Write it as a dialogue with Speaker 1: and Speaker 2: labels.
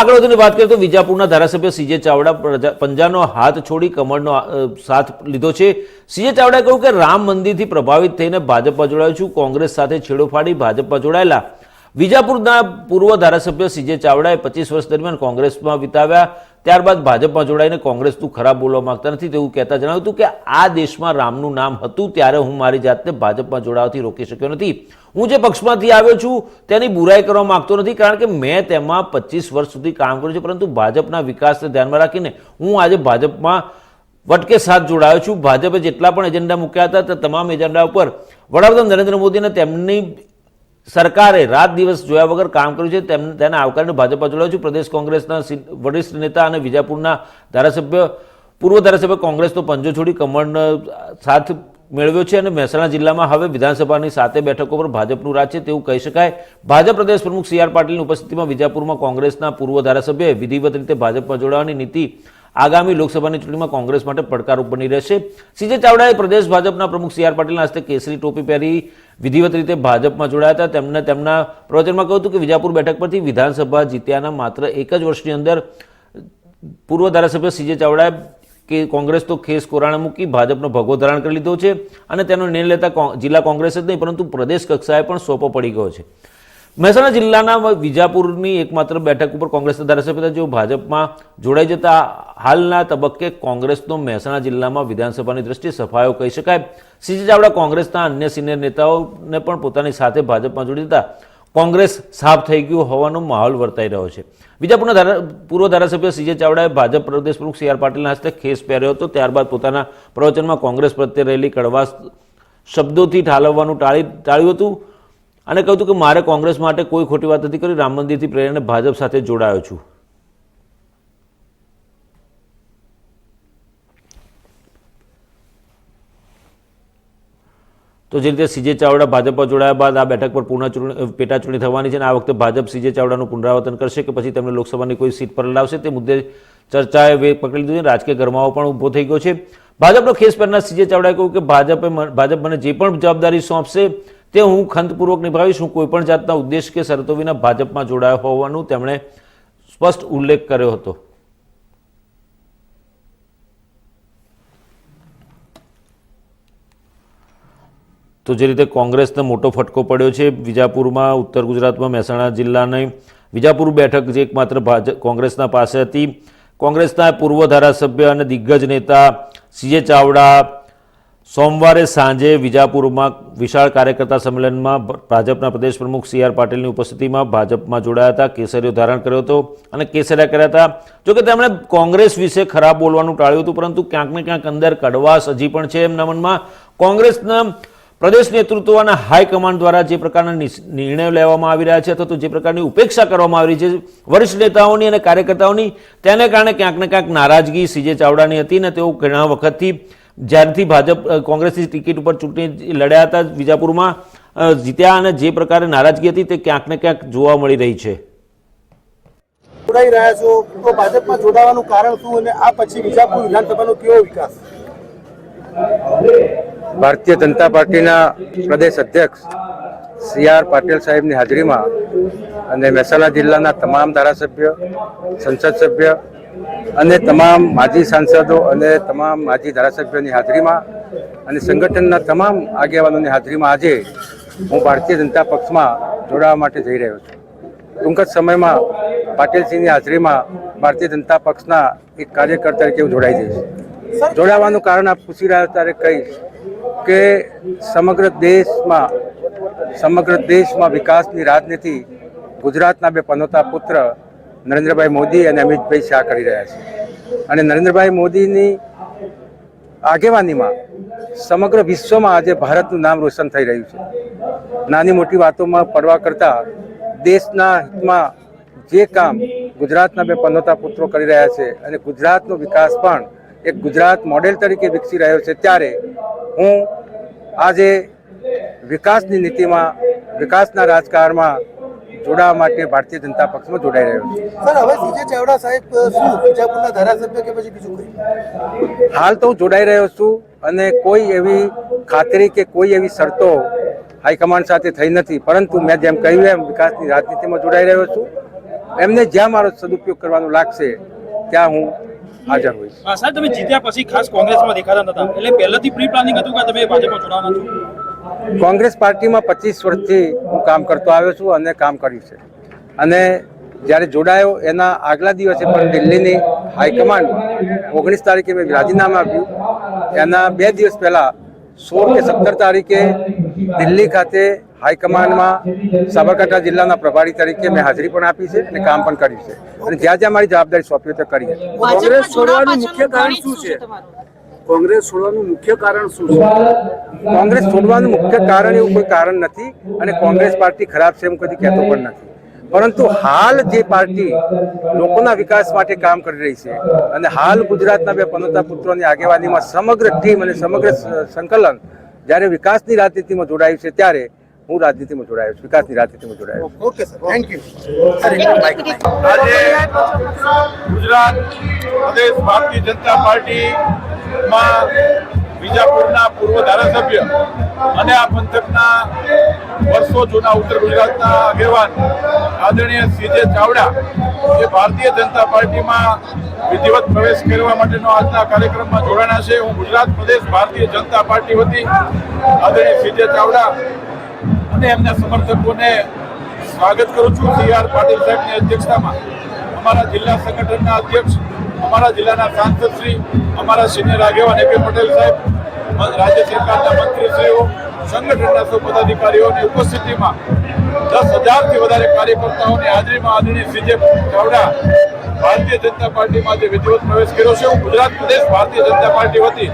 Speaker 1: આગળ વધીને વાત કરીએ તો વિજાપુરના ધારાસભ્ય સીજે ચાવડા પંજાનો હાથ છોડી કમળનો સાથ લીધો છે. સીજે ચાવડાએ કહ્યું કે રામ મંદિરથી પ્રભાવિત થઈને ભાજપમાં જોડાયું છું. કોંગ્રેસ સાથે છેડો ફાડી ભાજપમાં જોડાયેલા. વિજાપુરના પૂર્વ ધારાસભ્ય સીજે ચાવડાએ પચીસ વર્ષ દરમિયાન કોંગ્રેસમાં વિતાવ્યા. ત્યારબાદ ભાજપમાં જોડાઈને કોંગ્રેસનું ખરાબ બોલવા માંગતા નથી તેવું કહેતા જણાવ્યું હતું કે આ દેશમાં રામનું નામ હતું ત્યારે હું મારી જાતને ભાજપમાં જોડાવાથી રોકી શક્યો નથી. હું જે પક્ષમાંથી આવ્યો છું તેની બુરાઈ કરવા માંગતો નથી કારણ કે મેં તેમાં પચીસ વર્ષ સુધી કામ કર્યું છે, પરંતુ ભાજપના વિકાસને ધ્યાનમાં રાખીને હું આજે ભાજપમાં વટકે સાથ જોડાયો છું. ભાજપે જેટલા પણ એજન્ડા મૂક્યા હતા તે તમામ એજન્ડા ઉપર વડાપ્રધાન નરેન્દ્ર મોદી અને તેમની સરકારે રાત દિવસ જોયા વગર કામ કર્યું છે. તેમ તેના આવકારને ભાજપા જોડાયું છું. પ્રદેશ કોંગ્રેસના વરિષ્ઠ નેતા અને વિજાપુરના ધારાસભ્ય, પૂર્વ ધારાસભ્ય કોંગ્રેસનો પંજો છોડી કમળનો સાથ મેળવ્યો છે અને મહેસાણા જિલ્લામાં હવે વિધાનસભાની સાતે બેઠકો પર ભાજપનું રાજ છે તેવું કહી શકાય. ભાજપ પ્રદેશ પ્રમુખ સી આર પાટીલની ઉપસ્થિતિમાં વિજાપુરમાં કોંગ્રેસના પૂર્વ ધારાસભ્યએ વિધિવત રીતે ભાજપમાં જોડાવાની નીતિ આગામી લોકસભાની ચૂંટણીમાં કોંગ્રેસ માટે પડકારરૂપ બની રહેશે. સીજે ચાવડાએ પ્રદેશ ભાજપના પ્રમુખ સી આર પાટીલના હસ્તે કેસરી ટોપી પહેરી વિધિવત રીતે ભાજપમાં જોડાયા હતા. તેમને તેમના પ્રવચનમાં કહ્યું હતું કે વિજાપુર બેઠક પરથી વિધાનસભા જીત્યાના માત્ર એક જ વર્ષની અંદર પૂર્વ ધારાસભ્ય સીજે ચાવડાએ કે કોંગ્રેસ તો ખેસ કોરાણે મૂકી ભાજપનો ભગવો ધારણ કરી લીધો છે અને તેનો નિર્ણય લેતા જિલ્લા કોંગ્રેસ જ નહીં, પરંતુ પ્રદેશ કક્ષાએ પણ સોંપો પડી ગયો છે. મહેસાણા જિલ્લાના વિજાપુરની એકમાત્ર બેઠક ઉપર કોંગ્રેસના ધારાસભ્ય જો ભાજપમાં જોડાઈ જતા હાલના તબક્કે કોંગ્રેસનો મહેસાણા જિલ્લામાં વિધાનસભાની દ્રષ્ટિએ સફાયો કહી શકાય. સીજે ચાવડા કોંગ્રેસના અન્ય સિનિયર નેતાઓને પણ પોતાની સાથે ભાજપમાં જોડી દીધા કોંગ્રેસ સાફ થઈ ગયું હોવાનો માહોલ વર્તાઈ રહ્યો છે. વિજાપુરના પૂર્વ ધારાસભ્ય સીજે ચાવડાએ ભાજપ પ્રદેશ પ્રમુખ સી. આર. પાટીલના હસ્તે ખેસ પહેર્યો હતો. ત્યારબાદ પોતાના પ્રવચનમાં કોંગ્રેસ પ્રત્યે રહેલી કડવાશ શબ્દોથી ઠાલવવાનું ટાળી, ટાળ્યું હતું. અને કહ્યું હતું કે મારે કોંગ્રેસ માટે કોઈ ખોટી વાત નથી કરી. રામ મંદિરથી પ્રેરણે ભાજપ સાથે જોડાયો છું. તો જે રીતે સીજે ચાવડા ભાજપમાં જોડાયા બાદ આ બેઠક પર પૂર્ણ ચૂંટણી પેટા ચૂંટણી થવાની છે અને આ વખતે ભાજપ સીજે ચાવડાનું પુનરાવર્તન કરશે કે પછી તેમને લોકસભાની કોઈ સીટ પર લાવશે, તે મુદ્દે ચર્ચાએ વેગ પકડી લીધું છે રાજકીય ગરમાવો પણ ઊભો થઈ ગયો છે. ભાજપનો ખેસ પહેરનાર સીજે ચાવડાએ કહ્યું કે ભાજપે ભાજપ મને જે પણ જવાબદારી સોંપશે તે હું ખંતપૂર્વક નિભાવીશ. હું કોઈપણ જાતના ઉદ્દેશ કે શરતો વિના ભાજપમાં જોડાયો હોવાનું તેમણે સ્પષ્ટ ઉલ્લેખ કર્યો હતો. તો જે રીતે કોંગ્રેસને મોટો ફટકો પડ્યો છે, વિજાપુરમાં, ઉત્તર ગુજરાતમાં, મહેસાણા જિલ્લાની વિજાપુર બેઠક જે એકમાત્ર ભાજપ કોંગ્રેસના પાસે હતી. કોંગ્રેસના પૂર્વ ધારાસભ્ય અને દિગ્ગજ નેતા સીજે ચાવડા સોમવારે સાંજે વિજાપુરમાં વિશાળ કાર્યકર્તા સંમેલનમાં ભાજપના પ્રદેશ પ્રમુખ સી આર પાટીલની ઉપસ્થિતિમાં ભાજપમાં જોડાયા હતા, કેસરીઓ ધારણ કર્યો હતો અને કેસરિયા કર્યા હતા. જોકે તેમણે કોંગ્રેસ વિશે ખરાબ બોલવાનું ટાળ્યું હતું, પરંતુ ક્યાંક ને ક્યાંક અંદર કડવાશ હજી પણ છે એમના મનમાં. કોંગ્રેસના પ્રદેશ નેતૃત્વ અને હાઈકમાન્ડ દ્વારા જે પ્રકારના નિર્ણયો લેવામાં આવી રહ્યા છે અથવા તો જે પ્રકારની ઉપેક્ષા કરવામાં આવી રહી છે, વરિષ્ઠ નેતાઓની અને કાર્યકર્તાઓની, તેને કારણે ક્યાંક ને ક્યાંક નારાજગી સીજે ચાવડાની હતી ને તેઓ ઘણા વખતથી જ્યારથી ભાજપ કોંગ્રેસની ટિકિટ ઉપર ચૂંટણી લડ્યા હતા વિજાપુરમાં જીત્યા અને જે પ્રકારે નારાજગી હતી તે ક્યાંક ને ક્યાંક જોવા મળી રહી છે.
Speaker 2: જોડાઈ રહ્યા છો. તો ભાજપમાં જોડાવાનું કારણ શું અને આ પછી વિજાપુર વિધાનસભાનો કેવો વિકાસ?
Speaker 3: ભારતીય જનતા પાર્ટીના પ્રદેશ અધ્યક્ષ સી આર પાટીલ સાહેબની હાજરીમાં અને મહેસાણા જિલ્લાના તમામ ધારાસભ્ય સંસદ સભ્ય અને તમામ માજી સાંસદો અને તમામ માજી ધારાસભ્યોની હાજરીમાં અને સંગઠનના તમામ આગેવાનોની હાજરીમાં આજે હું ભારતીય જનતા પક્ષમાં જોડાવા માટે જઈ રહ્યો છું. ટૂંક જ સમયમાં પાટીલસિંહની હાજરીમાં ભારતીય જનતા પક્ષના એક કાર્યકર તરીકે હું જોડાઈ જઈશ. જોડાવાનું કારણ આપ પૂછી રહ્યા ત્યારે કહીશ કે સમગ્ર દેશમાં સમગ્ર દેશમાં વિકાસની રાજનીતિ ગુજરાતના બે પનોતા પુત્ર નરેન્દ્રભાઈ મોદી અને અમિતભાઈ શાહ કરી રહ્યા છે. અને નરેન્દ્રભાઈ મોદીની આગેવાનીમાં સમગ્ર વિશ્વમાં આજે ભારતનું નામ રોશન થઈ રહ્યું છે. નાની મોટી વાતોમાં પડવા કરતાં દેશના હિતમાં જે કામ ગુજરાતના બે પનોતા પુત્રો કરી રહ્યા છે અને ગુજરાતનો વિકાસ પણ એક ગુજરાત મોડેલ તરીકે વિકસી રહ્યો છે ત્યારે હું આજે વિકાસની નીતિમાં, વિકાસના રાજકારણમાં જોડાવા માટે ભારતીય જનતા પક્ષમાં જોડાઈ રહ્યો છું.
Speaker 2: સર હવે સીજે ચાવડા સાહેબ શું? વિજાપુરના ધારાસભ્ય કે પછી બીજું
Speaker 3: હાલ તો હું જોડાઈ રહ્યો છું અને કોઈ એવી ખાતરી કે કોઈ એવી શરતો હાઈકમાન્ડ સાથે થઈ નથી. પરંતુ મેં જેમ કહ્યું એમ વિકાસની રાજનીતિમાં જોડાઈ રહ્યો છું. એમને જ્યાં મારો સદુપયોગ કરવાનો લાગશે ત્યાં હું હાજર હોઈશ.
Speaker 4: સાહેબ તમે જીત્યા પછી ખાસ કોંગ્રેસમાં દેખાતા નતા. એટલે પહેલાથી પ્રી પ્લાનિંગ હતું કે તમે ભાજપમાં જોડાવાના છો?
Speaker 3: કોંગ્રેસ પાર્ટીમાં પચીસ વર્ષથી હું કામ કરતો આવ્યો છું અને કામ કર્યું છે. અને જ્યારે જોડાયો એના આગલા દિવસે પણ દિલ્હીની હાઈકમાન્ડ ઓગણીસ તારીખે મેં રાજીનામું આપ્યું. એના બે દિવસ પહેલાં સોળ કે સત્તર તારીખે દિલ્હી ખાતે હાઈકમાન્ડમાં સાબરકાંઠા જિલ્લાના પ્રભારી તરીકે મેં હાજરી પણ આપી છે અને કામ પણ કર્યું છે. અને જ્યાં જ્યાં મારી જવાબદારી સોંપી હોય તે કરી છે.
Speaker 5: કોંગ્રેસ છોડવાનું મુખ્ય કારણ શું છે? કોંગ્રેસ છોડવાનું મુખ્ય કારણ શું છે?
Speaker 3: કોંગ્રેસ છોડવાનું મુખ્ય કારણ એવું કોઈ કારણ નથી અને કોંગ્રેસ પાર્ટી ખરાબ છે એમ કદી કહેતો પણ નથી. પરંતુ હાલ જે પાર્ટી લોકોના વિકાસ માટે કામ કરી રહી છે અને હાલ ગુજરાતના બે પનોતા પુત્રોની આગેવાનીમાં સમગ્ર ટીમ અને સમગ્ર સ- સંકલન જ્યારે વિકાસની રાજનીતિમાં જોડાયું છે ત્યારે હું રાજનીતિમાં જોડાયો છું વિકાસની રાજનીતિમાં જોડાયો છું.
Speaker 2: ઓકે સર થેન્ક યુ
Speaker 6: આજે ગુજરાત પ્રદેશ ભારતીય જનતા પાર્ટીમાં વિજાપુરના પૂર્વ ધારાસભ્ય અને આ પંથકના વર્ષો જૂના ઉત્તર ગુજરાતના આગેવાન આદરણીય સીજે ચાવડા જે ભારતીય જનતા પાર્ટીમાં વિધિવત પ્રવેશ કરવા માટેનો આજના કાર્યક્રમમાં જોડાણા છે. હું ગુજરાત પ્રદેશ ભારતીય જનતા પાર્ટી વતી આદરણીય સીજે ચાવડા અને એમના સમર્થકોને સ્વાગત કરું છું સી આર પાટીલ સાહેબની અધ્યક્ષતામાં. અમારા જિલ્લા સંગઠનના અધ્યક્ષ, અમારા જિલ્લાના સાંસદ શ્રી, અમારા સિનિયર આગેવાન એ પટેલ સાહેબ રાજ્ય સરકારના મંત્રીશ્રીઓ, સંગઠનના સૌ પદાધિકારીઓની ઉપસ્થિતિમાં દસ હજારથી વધારે કાર્યકર્તાઓની હાજરીમાં આદરણીય સીજે ચાવડા, ભારતીય જનતા પાર્ટીમાં જે વિધિવત પ્રવેશ કર્યો છે. હું ગુજરાત પ્રદેશ ભારતીય જનતા પાર્ટી વતી